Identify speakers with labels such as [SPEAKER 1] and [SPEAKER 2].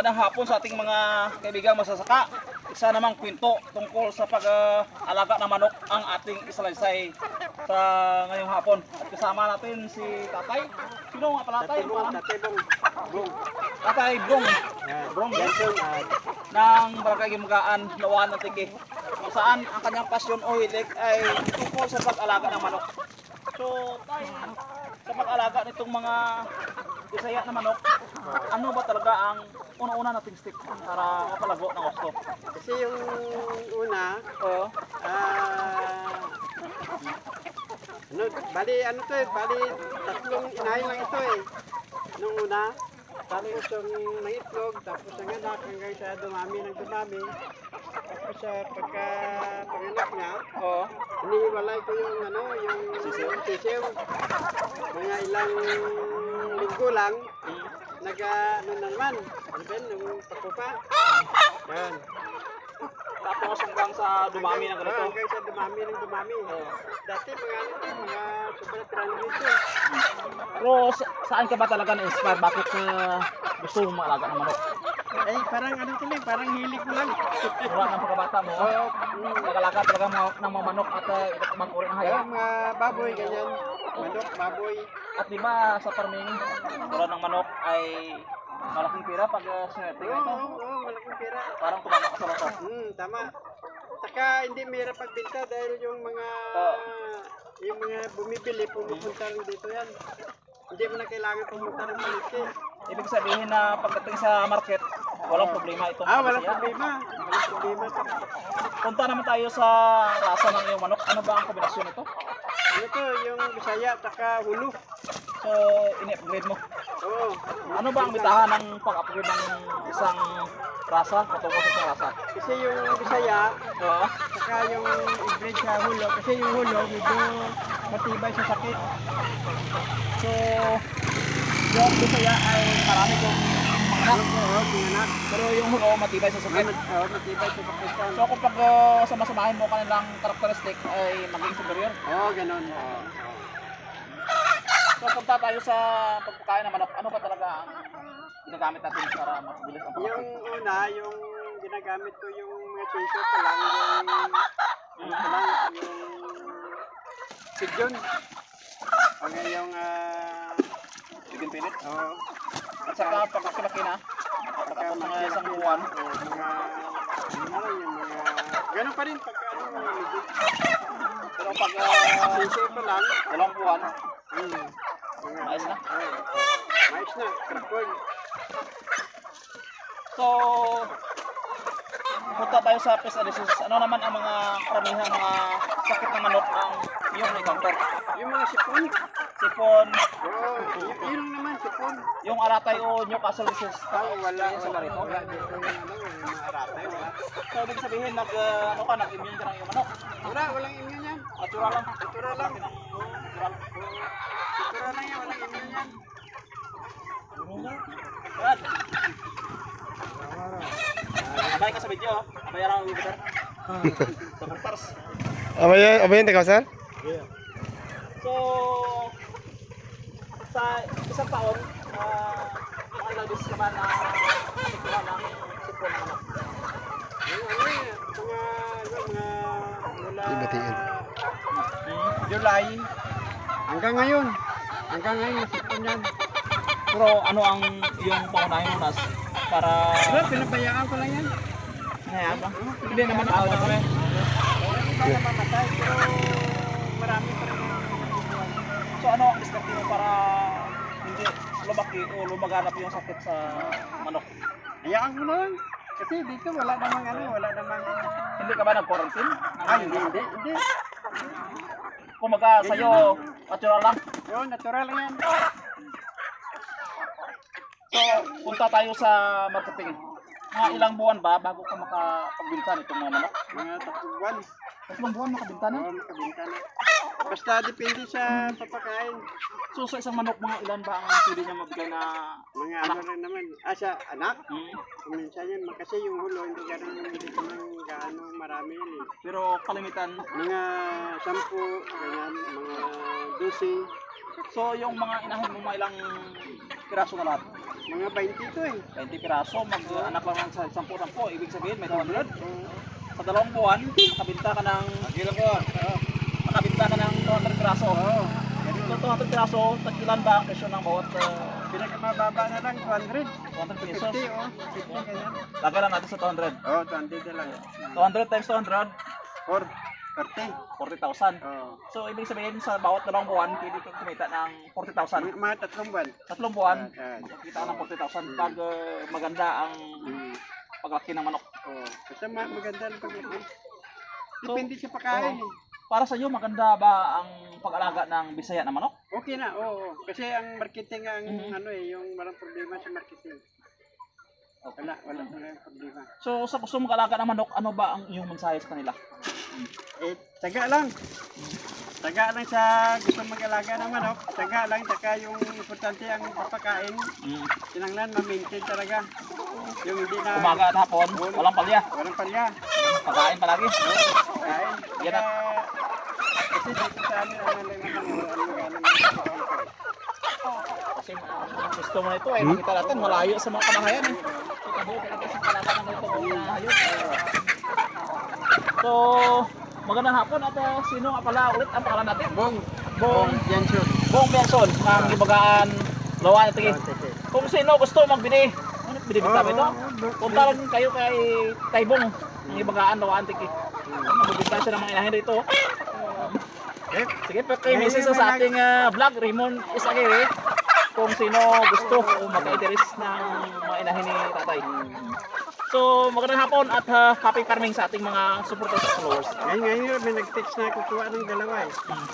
[SPEAKER 1] Magandang hapon sa ating mga kaibigang masasaka. Isa namang kwento tungkol sa pag-alaga ng manok ang ating isalaysay sa ngayong hapon. At kasama natin si Tatay. Sino nga pala Tatay? Parang
[SPEAKER 2] tatibong. Bong.
[SPEAKER 1] Tatay Brong. Brong yes.
[SPEAKER 2] Benson, ah,
[SPEAKER 1] ng Barangay Gimagaan, Lawan ng Tigi. Kung saan ang kanyang pasyon o hilig ay tungkol sa pag-alaga ng manok. So, tay, sa pag-alaga nitong mga isaya na manok, ano ba talaga ang una-una nating step para mapalago ng gusto?
[SPEAKER 2] Kasi yung una,
[SPEAKER 1] Oo.
[SPEAKER 2] ah, ano, bali ano to eh, bali tatlong inahin lang ito eh. Nung una, tapos yung ng itlog, tapos ang anak hanggang sa dumami ng dumami. Tapos sa pagka panganak niya,
[SPEAKER 1] Oo.
[SPEAKER 2] inihiwalay ko yung ano, yung
[SPEAKER 1] sisiw.
[SPEAKER 2] Mga ilang linggo lang,
[SPEAKER 1] Mm.
[SPEAKER 2] nag ano na naman, ano ba yun, yung pakupa. Yan.
[SPEAKER 1] Tapos hanggang sa dumami ng ganito.
[SPEAKER 2] hanggang sa dumami ng dumami. Dati mga ano to, mga sobrang 300 to.
[SPEAKER 1] Pero sa- saan ka ba talaga na-inspire? Bakit ka gusto mong maalaga ng manok?
[SPEAKER 2] Eh, parang ano lang, parang hilig ko lang.
[SPEAKER 1] Mura ng pagkabata mo.
[SPEAKER 2] Oo, mm,
[SPEAKER 1] Nag-alaga talaga ng mga manok at uh, ibang uri ng hayop.
[SPEAKER 2] Mga baboy, ganyan. Manok, baboy.
[SPEAKER 1] At di ba sa farming, tulad ng manok ay malaking pera pag uh, sinerte
[SPEAKER 2] Oo,
[SPEAKER 1] ito.
[SPEAKER 2] oo, oo, malaking pera.
[SPEAKER 1] Parang tumama ka sa loto.
[SPEAKER 2] Hmm, tama. Saka hindi mahirap pagbenta dahil yung mga
[SPEAKER 1] Oo.
[SPEAKER 2] yung mga bumibili pumupunta rin dito yan. Hindi mo na kailangan pumunta ng maliki.
[SPEAKER 1] Ibig sabihin na pagdating sa market, walang problema itong
[SPEAKER 2] Ah, walang problema. Walang problema.
[SPEAKER 1] Punta naman tayo sa rasa ng iyong manok. Ano ba ang kombinasyon nito?
[SPEAKER 2] Ano to, yung Bisaya, saka Hulu.
[SPEAKER 1] So, ini-upgrade mo.
[SPEAKER 2] Oo.
[SPEAKER 1] Ano ba ang bitahan ng pag-upgrade ng isang rasa patungo sa isang rasa?
[SPEAKER 2] Kasi yung Bisaya,
[SPEAKER 1] Oo.
[SPEAKER 2] saka yung i-breed sa Hulo. Kasi yung Hulo, medyo matibay sa sakit.
[SPEAKER 1] So, yung Bisaya ay marami kong Pero yung hulo matibay sa sakit.
[SPEAKER 2] Oo, matibay sa sakit yan.
[SPEAKER 1] So kung pag uh, samasamahin mo kanilang karakteristik ay maging superior.
[SPEAKER 2] Oo, ganun. Oo.
[SPEAKER 1] So punta tayo sa pagpakain ng manok. Ano ba talaga ang ginagamit natin para mabilis ang
[SPEAKER 2] Yung
[SPEAKER 1] pagkain?
[SPEAKER 2] una, yung ginagamit ko yung mga chincho pa lang, yung ano pa lang, yung sidyon. O nga yung, ah,
[SPEAKER 1] Chicken pilit.
[SPEAKER 2] oo,
[SPEAKER 1] At saka pagkakilaki na, pagkatapos mga isang buwan,
[SPEAKER 2] mga, ano yung mga, ganun pa rin pagka ano, legit.
[SPEAKER 1] pero pag uh,
[SPEAKER 2] Chincho pa lang,
[SPEAKER 1] dalawang buwan,
[SPEAKER 2] hmm,
[SPEAKER 1] Mais na?
[SPEAKER 2] Mais na, crackle.
[SPEAKER 1] so punta tayo sa pest diseases. Ano naman ang mga karamihang mga sakit ng manok ang iyong encounter?
[SPEAKER 2] Yung mga sipon,
[SPEAKER 1] Sipon,
[SPEAKER 2] oo, yun, yun sipon.
[SPEAKER 1] yung aratay o Newcastle disease.
[SPEAKER 2] Ah, wala,
[SPEAKER 1] Sa
[SPEAKER 2] wala,
[SPEAKER 1] rito?
[SPEAKER 2] wala dito yung ano, yung aratay, wala.
[SPEAKER 1] So, ibig sabihin, nag, uh, ano ka, nag-immune ka ng iyong manok.
[SPEAKER 2] Wala, walang immune yan.
[SPEAKER 1] Natural lang.
[SPEAKER 2] Natural lang.
[SPEAKER 1] Natural.
[SPEAKER 2] Natural lang yan, walang immune yan.
[SPEAKER 1] Brad, abay ka sa video. Abay lang ang Jupiter. Supporters.
[SPEAKER 3] Abayan, abayan teka sir?
[SPEAKER 1] So, sa isang taon, uh, mga ilang beses ka ba na nakuha ng sipon ng
[SPEAKER 2] eh, mga, mga, mula. July, hanggang ngayon. Hanggang ngayon, nasipon yan.
[SPEAKER 1] Pero ano ang yung pangunahing unas para
[SPEAKER 2] Pero pinabayaan ko lang yan.
[SPEAKER 1] Ngayon ba? Hindi naman ako na kami.
[SPEAKER 2] Wala pa namamatay, pero marami pa rin.
[SPEAKER 1] So ano ang diskarte mo para hindi lumaki o lumaganap yung sakit sa manok?
[SPEAKER 2] Hayaan na lang. Kasi dito wala namang ano, wala namang...
[SPEAKER 1] Hindi ka ba nag-quarantine?
[SPEAKER 2] Ay, hindi, hindi, hindi.
[SPEAKER 1] Kumaga sa'yo, natural lang.
[SPEAKER 2] Yun, natural lang yan.
[SPEAKER 1] So, punta tayo sa marketing. Mga ilang buwan ba bago ka makapagbinta nitong mga manok?
[SPEAKER 2] Mga tatlong buwan.
[SPEAKER 1] Tatlong buwan makabinta na?
[SPEAKER 2] Oo, makabinta na. Basta depende sa papakain.
[SPEAKER 1] So, sa isang manok, mga ilan ba ang pwede niya mabigay na
[SPEAKER 2] Mga ano rin naman. Ah, sa anak.
[SPEAKER 1] hmm,
[SPEAKER 2] Minsan yan, kasi yung hulo, hindi gano'n, hindi naman gaano marami yun eh.
[SPEAKER 1] Pero kalimitan,
[SPEAKER 2] Mga sampu, ganyan, mga dusi.
[SPEAKER 1] so yung mga inahin mo mga ilang piraso na lahat?
[SPEAKER 2] Mga 20 to eh.
[SPEAKER 1] 20 piraso, mag-anak lang ng sa 10-10, ibig sabihin may 200.
[SPEAKER 2] Oo.
[SPEAKER 1] Sa dalawang buwan, nakabinta ka ng... Ilang buwan? Nakabinta ka ng 200 piraso.
[SPEAKER 2] Oo.
[SPEAKER 1] So 200 piraso, tagilan ba ang presyo ng bawat uh,
[SPEAKER 2] Pinakamababa na lang, 200.
[SPEAKER 1] 200 pesos?
[SPEAKER 2] 50 oh. 50 ganyan.
[SPEAKER 1] Lagay lang natin sa 200.
[SPEAKER 2] Oo, oh, 200 na lang.
[SPEAKER 1] 200 times 200,
[SPEAKER 2] 4, 30.
[SPEAKER 1] 40,000.
[SPEAKER 2] Oo.
[SPEAKER 1] So ibig sabihin sa bawat dalawang buwan, pwede kang kumita ng 40,000.
[SPEAKER 2] Mga, tatlong buwan.
[SPEAKER 1] Tatlong buwan,
[SPEAKER 2] Ah, ah.
[SPEAKER 1] makikita ka ng 40,000 pag uh, maganda ang
[SPEAKER 2] Mm.
[SPEAKER 1] paglaki ng manok.
[SPEAKER 2] Oo. Basta ma- maganda ang pag-ibig.
[SPEAKER 1] So,
[SPEAKER 2] Depende sa pagkain
[SPEAKER 1] oo.
[SPEAKER 2] eh.
[SPEAKER 1] Para sa iyo, maganda ba ang pag-alaga ng bisaya na manok?
[SPEAKER 2] Okay na, oo. Kasi ang marketing ang
[SPEAKER 1] Mhm.
[SPEAKER 2] ano eh, yung walang problema sa marketing. Wala, wala, wala problema.
[SPEAKER 1] So sa gusto mong alaga ng manok, ano ba ang iyong mensahe sa kanila?
[SPEAKER 2] Eh, taga lang. Taga lang sa gusto mag-alaga ng manok. Taga lang, taga yung importante ang papakain.
[SPEAKER 1] Mm.
[SPEAKER 2] Sinanglan, ma-maintain talaga. Yung hindi na...
[SPEAKER 1] Umaga at hapon, walang palya.
[SPEAKER 2] Walang palya.
[SPEAKER 1] Pagkain palagi.
[SPEAKER 2] Kain.
[SPEAKER 1] Yan na.
[SPEAKER 2] Kasi dito sa amin, ano lang ano,
[SPEAKER 1] Kasi ang gusto mo nito ay makita natin malayo sa mga kamahayan eh. So tabuo talaga sa palaga ng ganito mga hayop. So magandang hapon at uh, sino nga pala ulit ang pangalan natin?
[SPEAKER 2] Bong.
[SPEAKER 1] Bong
[SPEAKER 2] Jansyon.
[SPEAKER 1] Bong Benson ng Gibagaan Lawan at Tigi. Kung sino gusto magbili, ano binibita ba ito? Punta lang kayo kay Taibong ng Gibagaan Lawan at Tigi. Magbibigay siya ng mga inahin rito.
[SPEAKER 2] Eh,
[SPEAKER 1] Sige, pero kay misis sa ating ah, vlog, Raymond Isagiri, kung sino gusto o magka-interest ng mga inahin ni tatay. So, magandang hapon at ah, happy farming sa ating mga supporters at followers.
[SPEAKER 2] ngayon, ngayon, may nag-text na kukuha ng dalawa eh.
[SPEAKER 1] Hmm.